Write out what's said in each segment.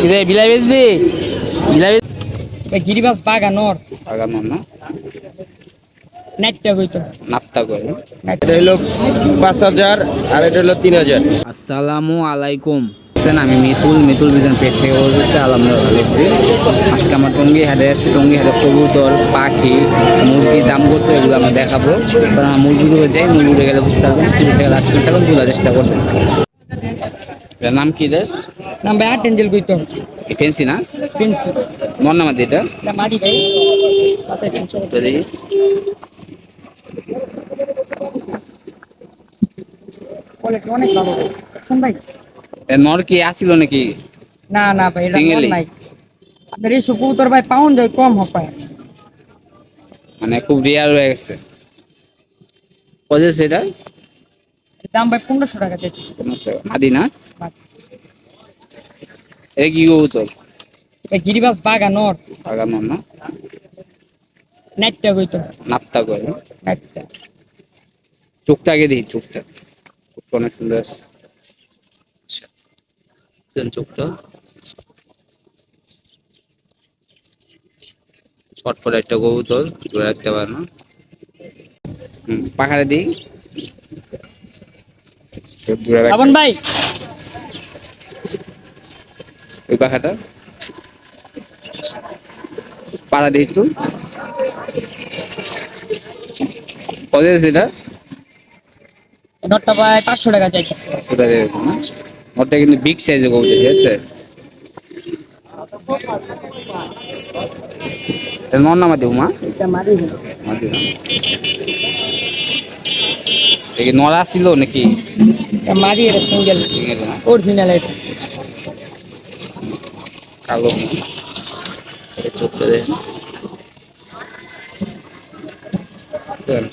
কিরে বিলাই বেচবি? বিলাই এই গিরিবাস বাগানোর না? এটা হলো পাঁচ হাজার আর এটা হলো তিন হাজার। আসসালামু আলাইকুম। আমি মিতুল। মিতুল বিজন পেট থেকে বলতেছি আলহামদুলিল্লাহ দেখছি আজকে আমার টঙ্গি হাটে এসেছি টঙ্গি হাটে কবুতর পাখি মুরগি দাম কত এগুলো আমরা দেখাবো। কারণ মুরগিগুলো যাই মুরগিগুলো গেলে বুঝতে পারবেন শুরু থেকে লাস্ট পর্যন্ত বোঝার চেষ্টা করবেন। এটার নাম কি রে? তিনশো এটা? দেখি কোয়ালিটি অনেক ভালো। ভাই দেখছেন ভাই। এ নর কি আসিল নাকি? না না ভাই ই? নাই। আপনার এই কবুতর ভাই পাউন্ড কম হবে মানে খুব রিয়ার হয়ে গেছে। কত সেটা দাম ভাই পনেরোশো টাকা দিচ্ছি মাদি না? এ কি কবুতর? গিরিবাস বাগানোর। আগানো না? নাইটটা কইতো। নাপ্তা করে নাইটটা। চোখটা আগে দিই চোখটা। চোখটা অনেক সুন্দর আছে। চোখটা। ছটফট একটা কবুতর ধরে রাখতে পারে না। পাখারে দিই ভাই ওই পাখাটা? পাড়া দিই একটু। কত এটা? নটটা ভাই পাঁচশো টাকা চাইতেছে। ওটা দেখো না ওটা কিন্তু বিগ সাইজে কবুতর ঠিক আছে? নর নামা দেবো মা? ছিল নাকি? মারি এটা সিঙ্গেল সিঙ্গেল অরিজিনাল এটা। কালো। এটা চোখটা দেখেন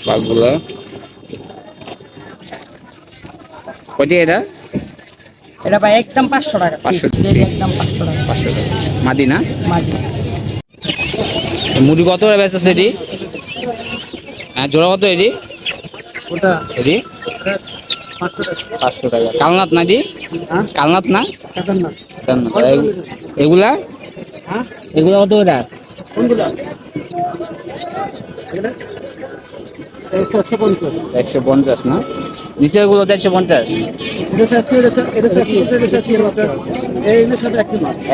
পাগুলা। কয়টি এটা? এটা ভাই একদম পাঁচশো টাকা 500 Fixed, একদম পাঁচশো টাকা। পাঁচশো টাকা। মাদি না? মারি মুড়ি কত করে বেচা এটি? হ্যাঁ জোড়া কত এটি? ওটা এটি? পাঁচশো টাকা। পাঁচশো টাকা। কালনাথ না এটি? হ্যাঁ? কালনাথ না? এগুলা? এগুলা কত এটা একশো একশো পঞ্চাশ একশো না? নিচেরগুলো চারশো পঞ্চাশ।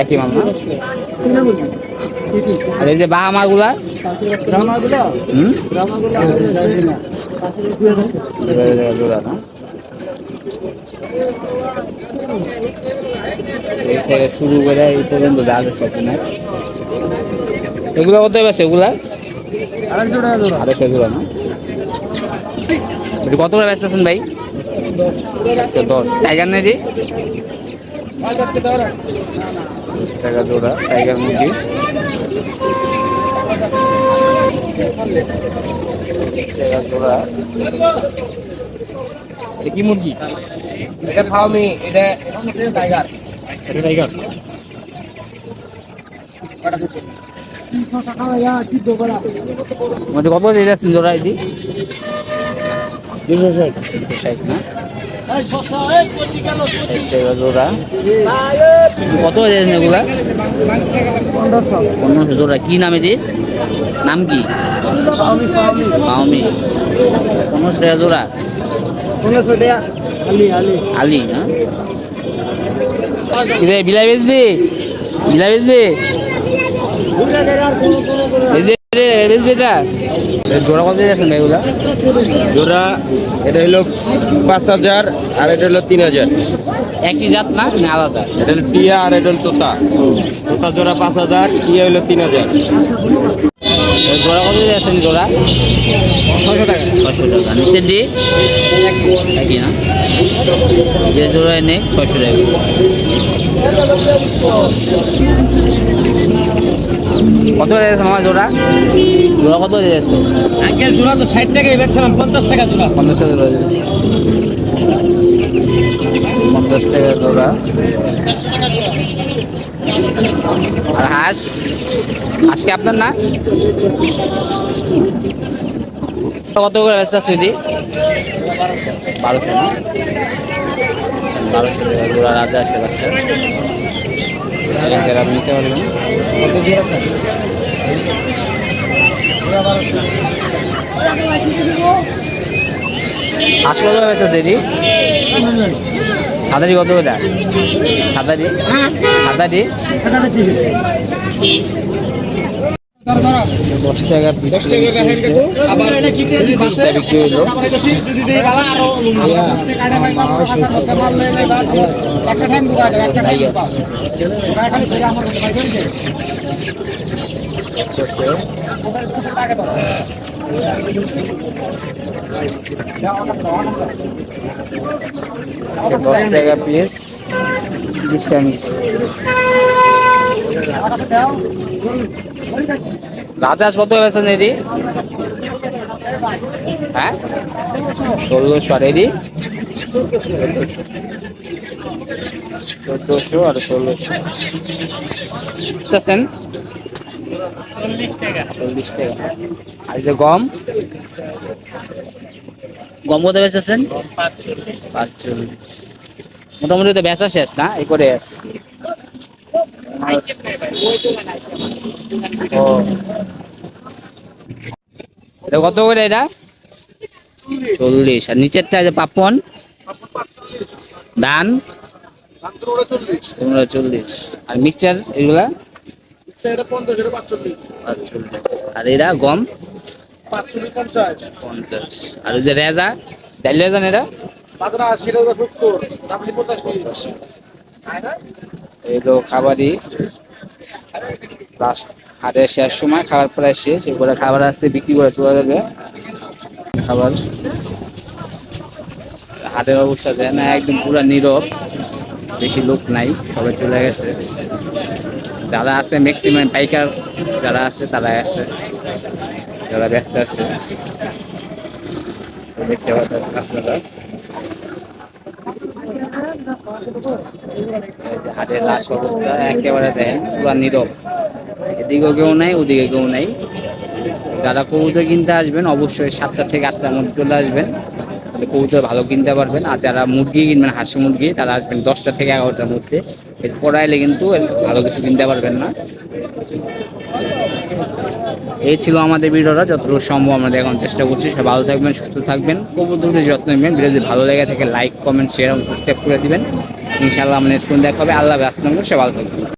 একই মাল না? আর এই যে বাহামারগুলা হুম? এই থেকে শুরু করে এই পর্যন্ত যা আছে কিনা। এগুলো কত বেছে এগুলা? আড়াইশো জোড়া। না? কত করে ব্যস্ত আছেন ভাই? দশ। টাইগার নেই টাকা জোড়া টাইগার মুরগি। টাকা জোড়া। এটা কি মুরগি? এটা ফার্মি এটা টাইগার। এটা টাইগার। মোটামুটি কত দিয়ে যাচ্ছেন জোড়া এটি দুশো ষাট। না? ষাট টাকা কত যাচ্ছেন এগুলা? পনেরোশো। পনেরোশো জোড়া। কি নাম এটি নাম কি? মাওমি পনেরোশো টাকা জোড়া। আলি না কিরে বিলাই বেচবি? বিলাই বেচবি? জোড়া কত ভাই জোড়া এটা হলো পাঁচ হাজার আর এটা হলো তিন হাজার। একই জাত না আলাদা? এটা হলো টিয়া আর এটা হলো তোতা। তোতা জোড়া পাঁচ হাজার টিয়া হলো তিন হাজার। জোড়া কত যাচ্ছেন জোড়া? ছশো টাকা। ছয়শো টাকা। নিচের দিয়ে একই না? যে জোড়ায় নেই ছয়শো টাকা। কত যাচ্ছে মামা জোড়া? জোড়া কত যাচ্ছে আগে জোড়া তো ষাট টাকাই বেচছিলাম পঞ্চাশ টাকা জোড়া। পঞ্চাশ টাকা জোড়া। পঞ্চাশ টাকা জোড়া। আর হাঁস হাঁস কি আপনার না? কত করে ব্যস্ত আছে দিদি? বারোশো না। বারোশো টাকা জোড়া রাজা আসে বাচ্চা নিতে পারবেন। আসলে কত বেচা এটি সাদারি কত করে? সাদারি? সাদারি? দশ টাকা পিস বিশটা বিক্রি হইল। তাই দশ টাকা পিস বিশটা মিস রাজাস কত বেছেন এটি হ্যাঁ? ষোলোশো আর এটি চোদ্দোশো আর ষোলোশো। চল্লিশ টাকা। আর যে গম? গম কত বেচেছেন? পাঁচচল্লিশ। মোটামুটি তো বেচা শেষ না? এই করে আস। ও। এটা কত করে এটা? চল্লিশ। আর নিচেরটা যে পাপন? ধান? পনেরো চল্লিশ। আর মিক্সচার এগুলা? পাঁচচল্লিশ। আর এরা গম? পঞ্চাশ। আর ওই যে রেজা? ডাল এগুলো খাবারই। লাস্ট হাটের শেষ সময় খাবার প্রায় শেষ। এরপরে খাবার আসছে বিক্রি করে চলে যাবে। খাবার। হাটের অবস্থা দেয় না একদম পুরো নীরব। বেশি লোক নাই সবাই চলে গেছে। যারা আছে ম্যাক্সিমাম পাইকার যারা আছে তারা আছে। যারা ব্যস্ত আছে। দেখতে পাচ্ছেন লাশ অবস্থা একেবারে দেন পুরা নীরব। এদিকেও কেউ নাই, ওদিকে কেউ নাই। যারা কবুতর কিনতে আসবেন, অবশ্যই সাতটা থেকে আটটার মধ্যে চলে আসবেন। তাহলে কবুতর ভালো কিনতে পারবেন। আর যারা মুরগি কিনবেন, হাঁসি মুরগি, তারা আসবেন দশটা থেকে এগারোটার মধ্যে। এরপর আইলে কিন্তু ভালো কিছু কিনতে পারবেন না। এই ছিল আমাদের ভিডিওটা, যতটুকু সম্ভব আমরা এখন চেষ্টা করছি। সে ভালো থাকবেন, সুস্থ থাকবেন কবুতরদের যত্ন নেবেন। ভিডিও যদি ভালো লেগে থাকে লাইক কমেন্ট শেয়ার এবং সাবস্ক্রাইব করে দিবেন। ইনশাআল্লাহ আমরা স্কুল দেখা হবে আল্লাহ ব্যস্ত সে ভালো থাকবেন।